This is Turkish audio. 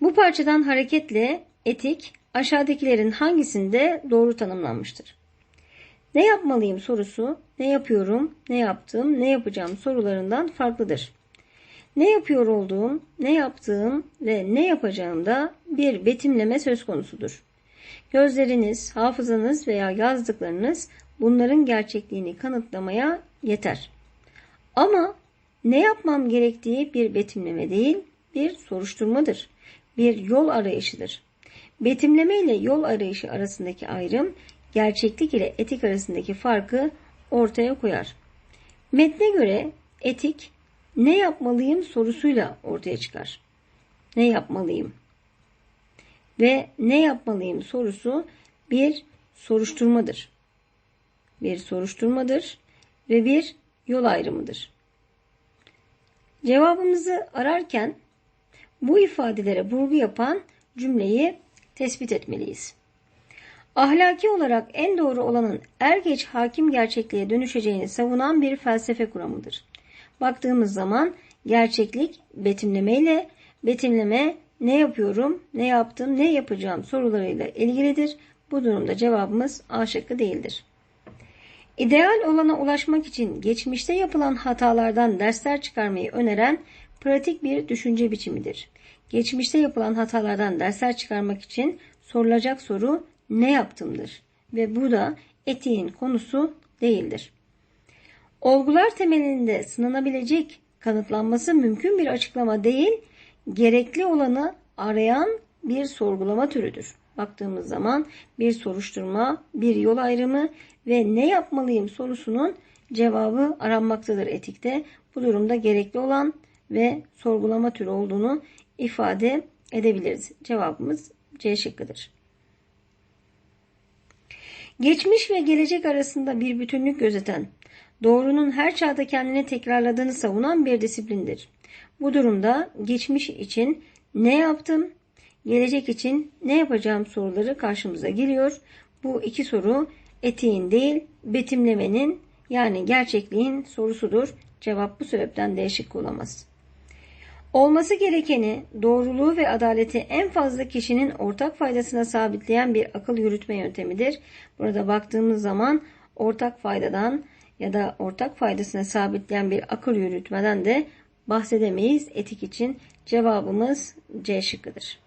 Bu parçadan hareketle etik aşağıdakilerin hangisinde doğru tanımlanmıştır? Ne yapmalıyım sorusu, ne yapıyorum, ne yaptım, ne yapacağım sorularından farklıdır. Ne yapıyor olduğum, ne yaptığım ve ne yapacağımda bir betimleme söz konusudur. Gözleriniz, hafızanız veya yazdıklarınız bunların gerçekliğini kanıtlamaya yeter. Ama ne yapmam gerektiği bir betimleme değil, bir soruşturmadır. Bir yol arayışıdır. Betimleme ile yol arayışı arasındaki ayrım, gerçeklik ile etik arasındaki farkı ortaya koyar. Metne göre etik ne yapmalıyım sorusuyla ortaya çıkar. Ne yapmalıyım? Ve ne yapmalıyım sorusu bir soruşturmadır. Bir soruşturmadır ve bir yol ayrımıdır. Cevabımızı ararken bu ifadelere vurgu yapan cümleyi tespit etmeliyiz. Ahlaki olarak en doğru olanın er geç hakim gerçekliğe dönüşeceğini savunan bir felsefe kuramıdır. Baktığımız zaman gerçeklik betimlemeyle, betimleme ne yapıyorum, ne yaptım, ne yapacağım sorularıyla ilgilidir. Bu durumda cevabımız A şıkkı değildir. İdeal olana ulaşmak için geçmişte yapılan hatalardan dersler çıkarmayı öneren pratik bir düşünce biçimidir. Geçmişte yapılan hatalardan dersler çıkarmak için sorulacak soru ne yaptımdır ve bu da etiğin konusu değildir. Olgular temelinde sınanabilecek, kanıtlanması mümkün bir açıklama değil, gerekli olanı arayan bir sorgulama türüdür. Baktığımız zaman bir soruşturma, bir yol ayrımı ve ne yapmalıyım sorusunun cevabı aranmaktadır etikte. Bu durumda gerekli olan ve sorgulama türü olduğunu ifade edebiliriz. Cevabımız C şıkkıdır. Geçmiş ve gelecek arasında bir bütünlük gözeten, doğrunun her çağda kendini tekrarladığını savunan bir disiplindir. Bu durumda geçmiş için ne yaptım, gelecek için ne yapacağım soruları karşımıza geliyor. Bu iki soru etiğin değil betimlemenin yani gerçekliğin sorusudur. Cevap bu sebepten değişik olamaz. Olması gerekeni, doğruluğu ve adaleti en fazla kişinin ortak faydasına sabitleyen bir akıl yürütme yöntemidir. Burada baktığımız zaman ortak faydadan ya da ortak faydasına sabitleyen bir akıl yürütmeden de bahsedemeyiz. Etik için cevabımız C şıkkıdır.